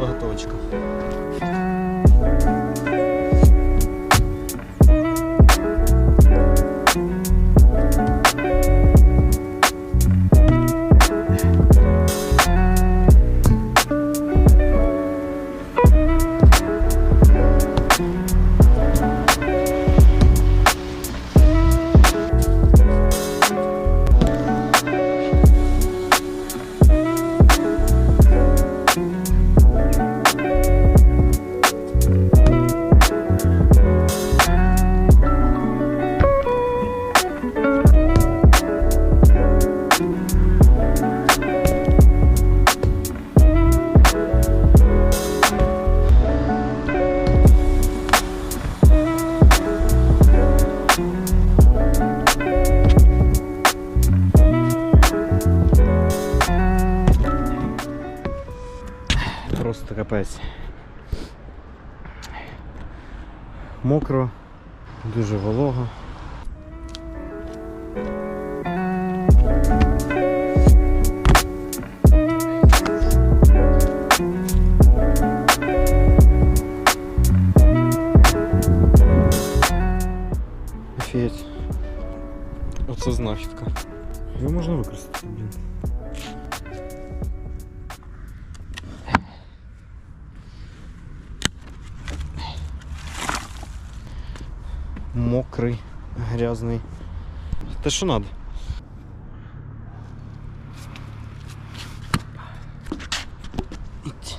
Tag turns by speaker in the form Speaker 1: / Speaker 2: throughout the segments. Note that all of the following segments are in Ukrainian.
Speaker 1: подготовочка. Капець. Мокро, дуже волого. Офігеть. Оце знахідка. Його можна використати, блін. Мокрий, грязний. Те, що. Іть.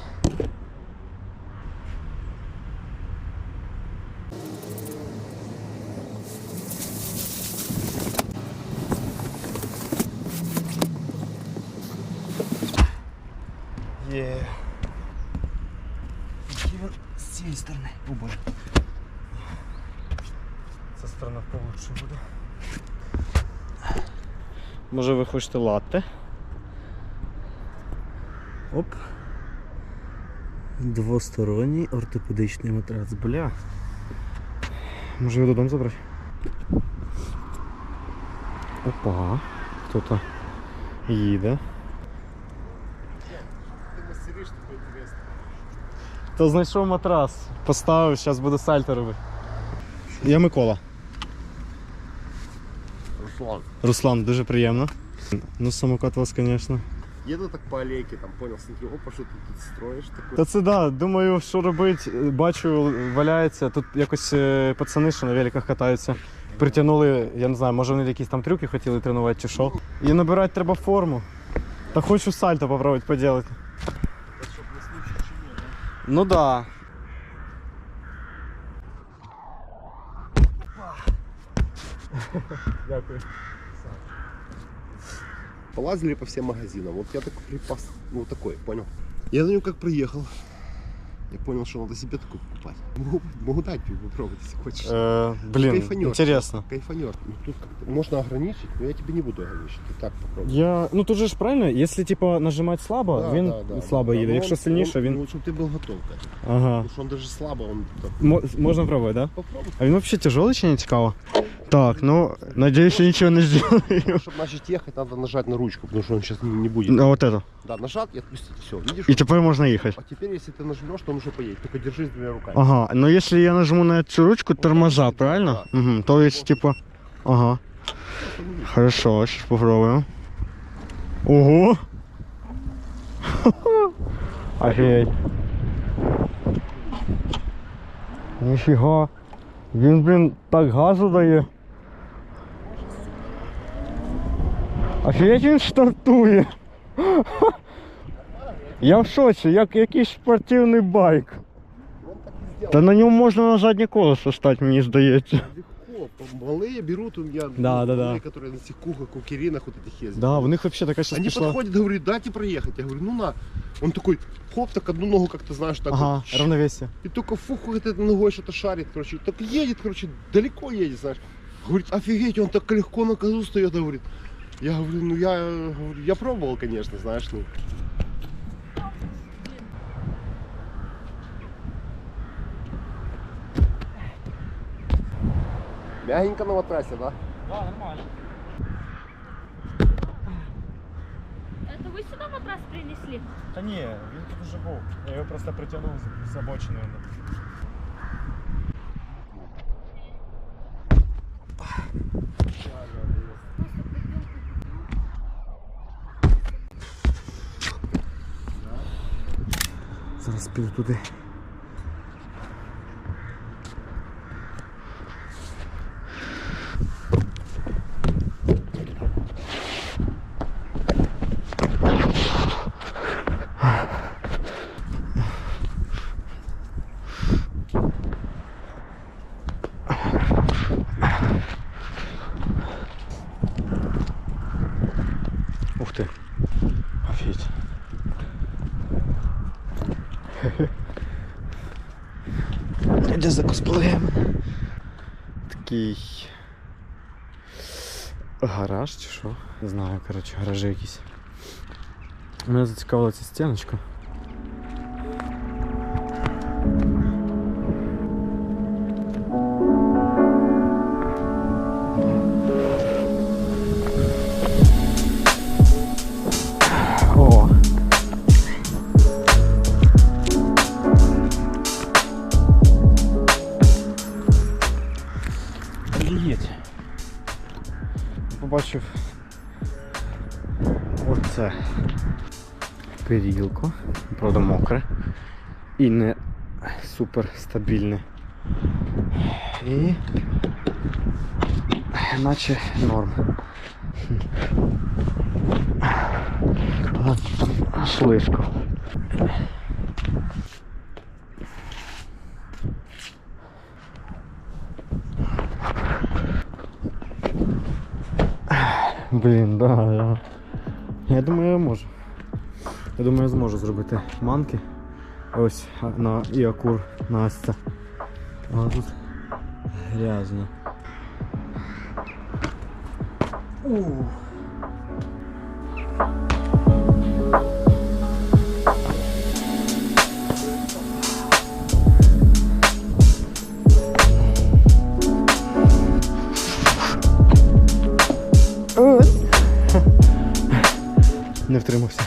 Speaker 1: Є. Є з цієї сторони. О боже. Сторона получше буде. Може ви хочете латте? Оп. Двосторонній ортопедичний матрац. Бля. Може його додому забрати? Опа. Хто-то їде. То знайшов матрас. Поставив, зараз буду сальто робити. Я Микола.
Speaker 2: Руслан.
Speaker 1: Руслан, дуже приємно. Ну, самокат у вас, звісно.
Speaker 2: Еду так по аллейке, там понял, смотри, опа, что ты тут строишь такой.
Speaker 1: Та це да, думаю, що робити. Бачу, валяється. Тут якось е, пацани, що на великах катаються. Притягнули, я не знаю, може вони якісь там трюки хотіли тренувати чи що. І набирати треба форму. Та хочу сальто попробувати поділити. Ну да. Дякую.
Speaker 2: Полазили по всем магазинам. Вот я такой припас, ну такой, понял. Я на нем как проехал. Я понял, что надо себе такой покупать. Могу, могу дать тебе попробовать, если хочешь.
Speaker 1: Е, блін,
Speaker 2: Кайфанешь.
Speaker 1: інтересно.
Speaker 2: Кайфанер. Ну, тут как-то можно ограничить, но я тебе не буду ограничить. Ты так попробуй.
Speaker 1: Я. Ну тут же ж правильно, якщо типа нажимати слабо,
Speaker 2: Да,
Speaker 1: він
Speaker 2: да, да,
Speaker 1: слабо
Speaker 2: да.
Speaker 1: їде.
Speaker 2: Ну,
Speaker 1: Якщо
Speaker 2: он-
Speaker 1: сильніше,
Speaker 2: он-
Speaker 1: він.
Speaker 2: Ну, чтобы ты был готов к этому.
Speaker 1: Ага.
Speaker 2: Потому что он даже слабо, он так,
Speaker 1: Мо- можна пробувати, да?
Speaker 2: попробуй.
Speaker 1: А він взагалі тяжелий чи не цікаво? Так, ну, надіюсь, що нічого не зроблю.
Speaker 2: Чтобы начать ехать, надо нажать на ручку, потому что он сейчас не будет.
Speaker 1: А от это.
Speaker 2: Да, нажат и отпустить. Все, видишь?
Speaker 1: І тепер можна їхати.
Speaker 2: А теперь, если ты нажмешь, то он уже поедет. Только держись двумя руками.
Speaker 1: Ага, ну якщо я нажму на цю ручку, тормоза, правильно?
Speaker 2: Да.
Speaker 1: Угу. То есть, типа. Ага. Хорошо, сейчас попробуем. Ого! Офігеть. Ніфіга. Він, блін, так газу дає. Офігеть він стартує. Я в шоці, як якийсь спортивний байк. Та на ньому можна на заднє колесо стати, мені здається.
Speaker 2: Легко. Малые берут у меня,
Speaker 1: Да, да, да.
Speaker 2: малые, которые на этих кухах, кукеринах вот этих ездят.
Speaker 1: Да, у них взагалі така щас
Speaker 2: Они
Speaker 1: пішла.
Speaker 2: подходят, говорят, дайте проехать. Я говорю, ну на. Он такой, хоп, так одну ногу как-то, знаешь, так
Speaker 1: Ага,
Speaker 2: вот,
Speaker 1: равновесие.
Speaker 2: И только фух, этой ногой что-то шарит, короче. Так едет, короче, далеко едет, знаешь. Говорит, офигеть, он так легко на козу стоит, говорит. Я говорю, ну я, я пробовал, конечно, знаешь, ну. Мягенько на матрасе, да?
Speaker 1: Да, нормально.
Speaker 3: Это вы сюда матрас принесли?
Speaker 1: Та ні, він тут уже був. Я його просто притягнув з обочини. Зараз піду туди. Де за косплеєм? Такий гараж чи що? Не знаю, коротше, гаражі якісь. Мене зацікавила ця стіночка. Побачив оце перілко, правда мокре і не супер стабільне. І наче норм. А, Слизько. Блін, да, я. Я думаю, я можу. Я думаю, я зможу зробити манки. Ось на Іакур Настя. А тут грязно. Ух. Не втримався.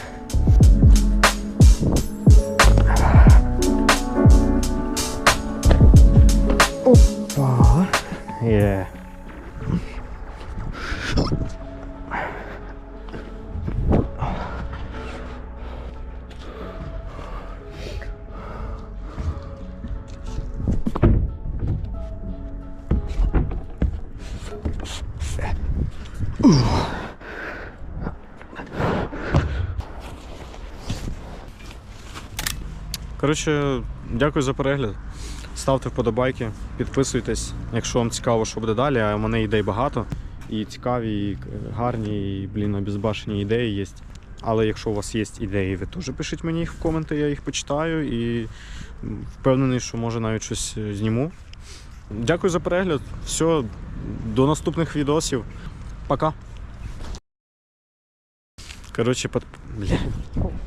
Speaker 1: Коротше, дякую за перегляд. Ставте вподобайки, підписуйтесь, якщо вам цікаво, що буде далі. А в мене ідей багато. І цікаві, і гарні, і блін, обізбашені ідеї є. Але якщо у вас є ідеї, ви теж пишіть мені їх в коменти, я їх почитаю і впевнений, що може навіть щось е, зніму. Дякую за перегляд. Все, до наступних відосів. Пока. Коротше, под... Бля.